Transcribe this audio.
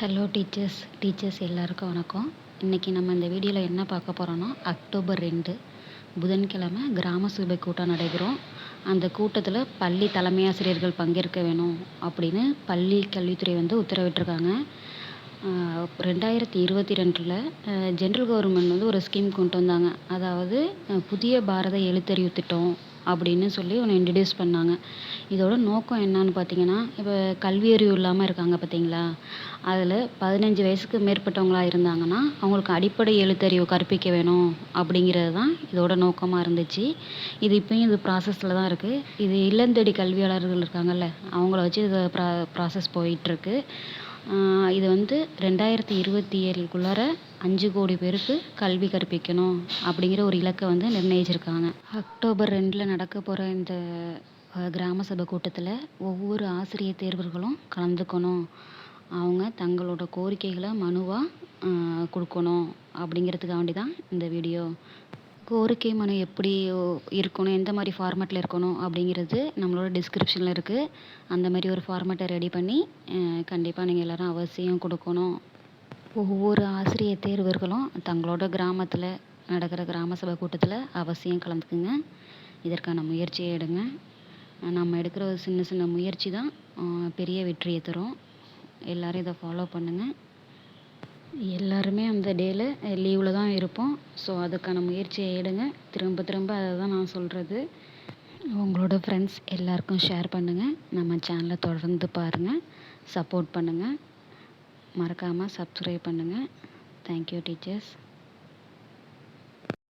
Hello teachers teachers எல்லாருக்கும் வணக்கம். இன்றைக்கி நம்ம இந்த வீடியோவில் என்ன பார்க்க போகிறோன்னா அக்டோபர் ரெண்டு புதன்கிழமை கிராம சபை கூட்டம் நடைபெறும். அந்த கூட்டத்தில் பள்ளி தலைமை ஆசிரியர்கள் பங்கேற்க வேணும் அப்படின்னு பள்ளி கல்வித்துறை வந்து உத்தரவிட்டிருக்காங்க. ரெண்டாயிரத்தி இருபத்தி ரெண்டில் ஜென்ரல் கவர்மெண்ட் வந்து ஒரு ஸ்கீம் கொண்டு வந்தாங்க. அதாவது புதிய பாரத எழுத்தறிவு திட்டம் அப்படின்னு சொல்லி ஒன்று இன்ட்ரடியூஸ் பண்ணாங்க. இதோட நோக்கம் என்னன்னு பார்த்தீங்கன்னா இப்போ கல்வி அறிவு இல்லாமல் இருக்காங்க பார்த்தீங்களா? அதில் பதினஞ்சு வயசுக்கு மேற்பட்டவங்களா இருந்தாங்கன்னா அவங்களுக்கு அடிப்படை எழுத்தறிவு கற்பிக்க வேணும் அப்படிங்கிறது தான் இதோட நோக்கமாக இருந்துச்சு. இது இப்பயும் இது ப்ராசஸில் தான் இருக்குது இது இல்லந்தேடி கல்வியாளர்கள் இருக்காங்கல்ல அவங்கள வச்சு இது ப்ரா ப்ராசஸ் போயிட்டுருக்கு இது வந்து ரெண்டாயிரத்தி இருபத்தி ஏழுக்குள்ளார அஞ்சு கோடி பேருக்கு கல்வி கற்பிக்கணும் அப்படிங்கிற ஒரு இலக்கை வந்து நிர்ணயிச்சிருக்காங்க. அக்டோபர் ரெண்டில் நடக்க போகிற இந்த கிராம சபை கூட்டத்தில் ஒவ்வொரு ஆசிரியர் தேர்வர்களும் கலந்துக்கணும். அவங்க தங்களோட கோரிக்கைகளை மனுவாக கொடுக்கணும் அப்படிங்கிறதுக்காண்டி தான் இந்த வீடியோ கோரிக்கை மனு எப்படி இருக்கணும் எந்த மாதிரி ஃபார்மேட்டில் இருக்கணும் அப்படிங்கிறது நம்மளோட டிஸ்கிரிப்ஷனில் இருக்குது அந்த மாதிரி ஒரு ஃபார்மேட்டை ரெடி பண்ணி கண்டிப்பாக நீங்கள் எல்லோரும் அவசியம் கொடுக்கணும். ஒவ்வொரு ஆசிரியர் தேர்வர்களும் தங்களோட கிராமத்தில் நடக்கிற கிராம சபை கூட்டத்தில் அவசியம் கலந்துக்குங்க. இதற்கான முயற்சியை எடுங்க. நம்ம எடுக்கிற ஒரு சின்ன சின்ன முயற்சி தான் பெரிய வெற்றியை தரும். எல்லோரும் இதை ஃபாலோ பண்ணுங்கள் எல்லாருமே அந்த டேயில் லீவில் தான் இருப்போம். ஸோ அதுக்கான முயற்சியை எடுங்க. திரும்ப திரும்ப அதை தான் நான் சொல்கிறது உங்களோட ஃப்ரெண்ட்ஸ் எல்லாருக்கும் ஷேர் பண்ணுங்கள் நம்ம சேனலை தொடர்ந்து பாருங்கள் சப்போர்ட் பண்ணுங்கள் மறக்காமல் சப்ஸ்கிரைப் பண்ணுங்கள் தேங்க்யூ டீச்சர்ஸ்